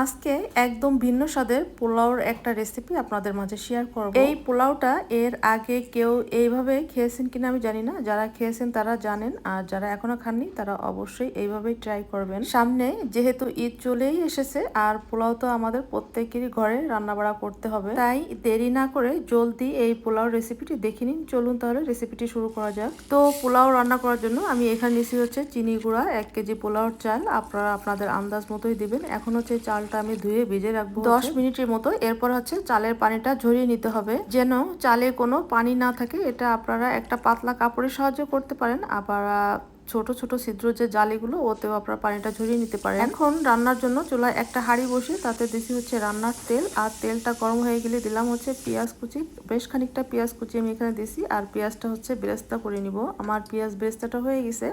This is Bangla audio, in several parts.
আজকে একদম ভিন্ন স্বাদের পোলাওর একটা রেসিপি আপনাদের মাঝে শেয়ার করব। এই পোলাওটা এর আগে কেউ এইভাবে খেয়েছেন কিনা আমি জানি না। যারা খেয়েছেন তারা জানেন আর যারা এখনও খাননি তারা অবশ্যই এইভাবেই ট্রাই করবেন। সামনে যেহেতু ঈদ চলেই এসেছে আর পোলাও তো আমাদের প্রত্যেকেরই ঘরে রান্না বাড়া করতে হবে তাই দেরি না করে জলদি এই পোলাও রেসিপিটি দেখে নিন। চলুন তাহলে রেসিপিটি শুরু করা যাক। তো পোলাও রান্না করার জন্য আমি এখানে নিয়েছি হচ্ছে চিনি গুঁড়া এক কেজি পোলাওর চাল। আপনারা আপনাদের আন্দাজ মতোই দিবেন। এখন হচ্ছে চালটা আমি ধুয়ে ভিজে রাখব দশ মিনিটের মতো, এরপর হচ্ছে চালের পানিটা ঝরিয়ে নিতে হবে। যেন চালে কোনো পানি না থাকে, এটা আপনারা একটা পাতলা কাপড়ের সাহায্য করতে পারেন। আবার ছোট ছোট ছিদ্র যে জালিগুলো ওতেও আপনারা পানিটা ঝরিয়ে নিতে পারেন। এখন রান্নার জন্য চুলায় একটা হাঁড়ি বসে তাতে দিছি হচ্ছে রান্নার তেল আর তেলটা গরম হয়ে গেলে দিলাম হচ্ছে পেঁয়াজ কুচি। বেশ খানিকটা পেঁয়াজ কুচি আমি এখানে দিছি আর পেঁয়াজটা হচ্ছে বেরেস্তা করে নিব। আমার পেঁয়াজ বেরেস্তাটা হয়ে গেছে।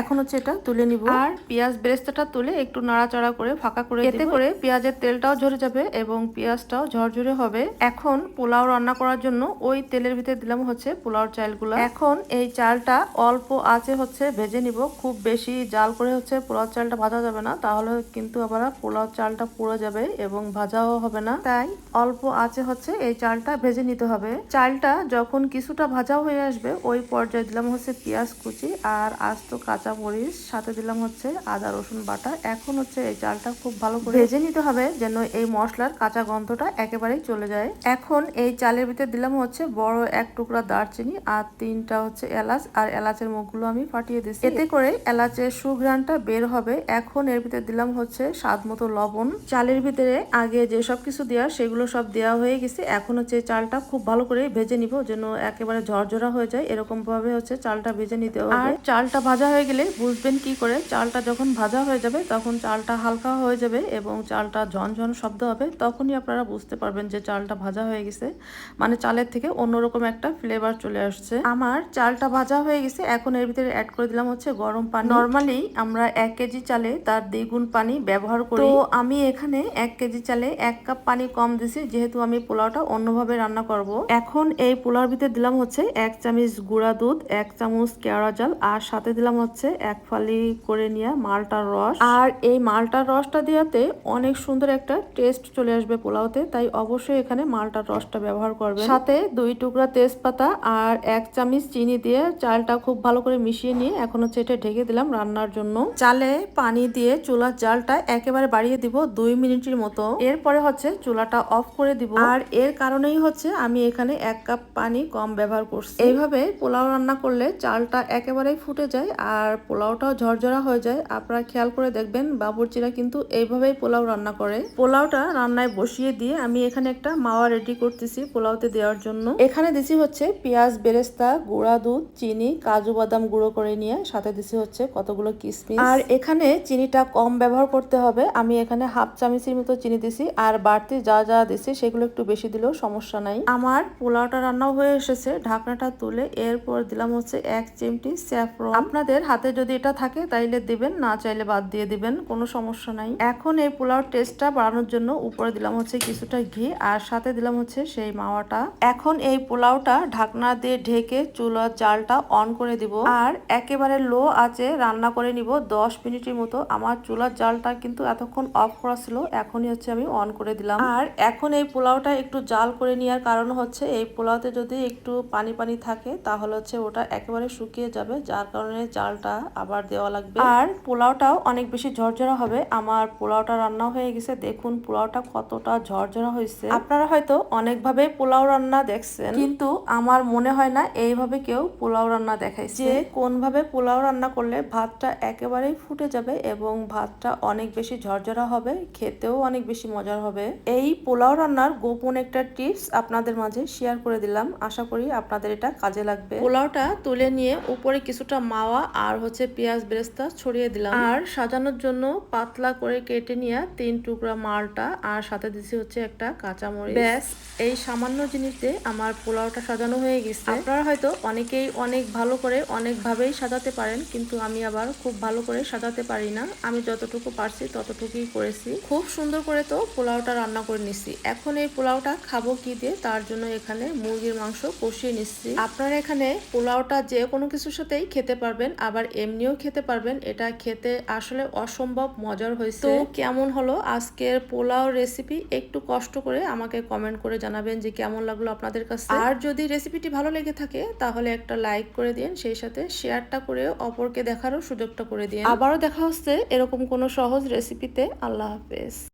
এখন হচ্ছে এটা তুলে নিব। আর পেঁয়াজ বেরেস্তাটা তুলে একটু নাড়াচাড়া করে ফাঁকা করে এতে করে পেঁয়াজের তেলটাও ঝরে যাবে এবং পেঁয়াজটাও ঝরঝরে হবে। এখন পোলাও রান্না করার জন্য ওই তেলের ভিতরে দিলাম হচ্ছে পোলাওর চালগুলো। এখন এই চালটা অল্প আঁচে হচ্ছে ভেজে নিব। খুব বেশি জাল করে হচ্ছে পোলাও চালটা ভাজা যাবে না। তাহলে কিন্তু আবার পোলাও চালটা পুড়ে যাবে এবং ভাজাও হবে না। তাই অল্প আঁচে হচ্ছে এই চালটা ভেজে নিতে হবে। চালটা যখন কিছুটা ভাজাও হয়ে আসবে, ওই পর্যায়ে দিলাম হচ্ছে পেঁয়াজ কুচি আর আস্ত কাঁচা মরিচ, সাথে দিলাম হচ্ছে আদা, রসুন বাটা। এখন হচ্ছে এই চালটা খুব ভালো করে ভেজে নিতে হবে যেন এই মশলার কাঁচা গন্ধটা একেবারেই চলে যায়। এখন এই চালের ভিতরে দিলাম হচ্ছে বড় এক টুকরা দারচিনি আর তিনটা হচ্ছে এলাচ। আর এলাচের মুখগুলো আমি ফাটিয়ে দিচ্ছি এতে করে এলাচের সুঘ্রাণটা বের হবে। এখন এর ভিতরে দিলাম হচ্ছে স্বাদ মতো লবণ। চালের ভিতরে আগে যে সব কিছু দেওয়া, সেগুলো সব দেওয়া হয়ে গেছে। এখন হচ্ছে চালটা খুব ভালো করে ভেজে নিব যেন একেবারে ঝরঝরা হয়ে যায়। এরকম ভাবে হচ্ছে চালটা ভেজে নিতে হবে। আর চালটা ভাজা হয়ে গেলে বুঝবেন কি করে, চালটা যখন ভাজা হয়ে যাবে তখন চালটা হালকা হয়ে যাবে এবং চালটা ঝনঝন শব্দ হবে, তখনই আপনারা বুঝতে পারবেন যে চালটা ভাজা হয়ে গেছে। মানে চালের থেকে অন্যরকম একটা ফ্লেভার চলে আসছে। আমার চালটা ভাজা হয়ে গেছে, এখন এর ভিতরে অ্যাড করে দিলাম হচ্ছে গরম পানি। নর্মালি আমরা এক কেজি চালে তার দ্বিগুণ পানি ব্যবহার করি। তো আমি এখানে এক কেজি চালে এক কাপ পানি কম দিছি যেহেতু আমি পোলাওটা অন্যভাবে রান্না করব। এখন এই পোলাওর ভিতরে দিলাম হচ্ছে এক চামচ গুঁড়া দুধ এক চামচ কেওড়া জল আর সাথে দিলাম হচ্ছে এক ফালি করে নিয়ে মালটার রস। আর এই মালটার রসটা দেওয়াতে অনেক সুন্দর একটা টেস্ট চলে আসবে পোলাওতে তাই অবশ্যই এখানে মালটার রসটা ব্যবহার করবে সাথে দুই টুকরা তেজপাতা আর এক চামচ চিনি দিয়ে চালটা খুব ভালো করে মিশিয়ে নিয়ে এখন হচ্ছে এটা ঢেকে দিলাম রান্নার জন্য। চালে পানি দিয়ে চুলার জালটা একেবারে বাড়িয়ে দিব দুই মিনিটের মতো। এরপরে হচ্ছে চুলাটা অফ করে দিব। আর এর কারণেই হচ্ছে আমি এখানে এক কাপ পানি কম ব্যবহার করছি। এইভাবে পোলাও রান্না করলে চালটা একেবারেই ফুটে যায় আর পোলাওটাও ঝরঝরা হয়ে যায়। আপনারা খেয়াল করে দেখবেন, বাবুর্চিরা কিন্তু এইভাবেই পোলাও রান্না করে। পোলাওটা রান্নায় বসিয়ে দিয়ে আমি এখানে একটা মাওয়া রেডি করতেছি পোলাওতে দেওয়ার জন্য। এখানে দিছি হচ্ছে পেঁয়াজ, বেরেস্তা, গুঁড়া দুধ, চিনি, কাজু বাদাম গুঁড়ো করে নিয়ে সাথে দিছি হচ্ছে কতগুলো কিশমিশ আর এখানে চিনিটা কম ব্যবহার করতে হবে। আমি এখানে হাফ চামচের মতো চিনি দিছি আর বাড়তি যা যা দিছি সেগুলো একটু বেশি দিলেও সমস্যা নাই। আমার পোলাওটা রান্নাও হয়ে এসেছে ঢাকনাটা তুলে এরপর দিলাম হচ্ছে এক চিমটি স্যাফরন। আপনাদের হাতে যদি এটা থাকে তাইলে দিবেন না চাইলে বাদ দিয়ে দিবেন কোনো সমস্যা নাই। এখন এই পোলাওর টেস্টটা বাড়ানোর জন্য উপরে দিলাম হচ্ছে কিছুটা ঘি আর সাথে দিলাম হচ্ছে সেই মাওয়াটা। এখন এই পোলাওটা ঢাকনা দিয়ে ঢেকে চুলার জালটা অন করে দিব। আর একেবারে লো আছে, রান্না করে নিব। দশ মিনিটের মতো আমার চুলার জালটা কিন্তু এতক্ষণ অফ করা ছিল, এখনই হচ্ছে আমি অন করে দিলাম। আর এখন এই পোলাওটা একটু জাল করে নেওয়ার কারণ হচ্ছে, এই পোলাওতে যদি একটু পানি পানি থাকে, তাহলে হচ্ছে ওটা একেবারে শুকিয়ে যাবে, যার কারণে জালটা আবার দেওয়া লাগবে। আর পোলাওটাও অনেক বেশি ঝরঝরা হবে। আমার পোলাওটা রান্না হয়ে গেছে। দেখুন পোলাওটা কতটা ঝরঝরা হয়েছে। আপনারা হয়তো অনেকভাবে পোলাও রান্না দেখছেন, কিন্তু আমার মনে হয় না এইভাবে কেউ পোলাও রান্না দেখাইছে। যে কোনভাবে পোলাও রান্না করলে ভাতটা একেবারেই ফুটে যাবে এবং ভাতটা অনেক বেশি ঝরঝরা হবে, খেতেও অনেক বেশি মজার হবে। এই পোলাও রান্নার গোপন একটা টিপস আপনাদের মাঝে শেয়ার করে দিলাম। আশা করি আপনাদের এটা কাজে লাগবে। পোলাওটা তুলে নিয়ে উপরে কিছুটা মাওয়া আর হচ্ছে পেঁয়াজ বেরেস্তা ছড়িয়ে দিলাম। আর সাজানোর জন্য পাতলা করে কেটে নিয়ে তিন টুকরা মালটা আর সাথে দিছি হচ্ছে একটা কাঁচামরিচ। ব্যাস, এই সামান্য জিনিস আমার পোলাওটা সাজানো হয়ে গেছে। আপনারা হয়তো অনেকেই অনেক ভালো করে অনেক ভাবেই সাজানো সাজাতে পারেন, কিন্তু আমি আবার খুব ভালো করে সাজাতে পারি না। আমি যতটুকু পারছি ততটুকুই করেছি। খুব সুন্দর করে তো পোলাওটা রান্না করে নিচ্ছি এখন এই পোলাওটা খাব কি দিয়ে, তার জন্য এখানে মুরগির মাংস কষিয়ে নিচ্ছি। আপনারা এখানে পোলাওটা যে কোনো কিছুর সাথেই খেতে পারবেন, আবার এমনিও খেতে পারবেন। এটা খেতে আসলে অসম্ভব মজার হয়েছে। তো কেমন হলো আজকের পোলাও রেসিপি? একটু কষ্ট করে আমাকে কমেন্ট করে জানাবেন যে কেমন লাগল আপনাদের কাছে। আর যদি রেসিপিটি ভালো লেগে থাকে, তাহলে একটা লাইক করে দিন, সেই সাথে শেয়ারটা করে অপরকে দেখারও সুযোগটা করে দিয়ে আবারও দেখা হচ্ছে এরকম কোনো সহজ রেসিপিতে আল্লাহ হাফেজ।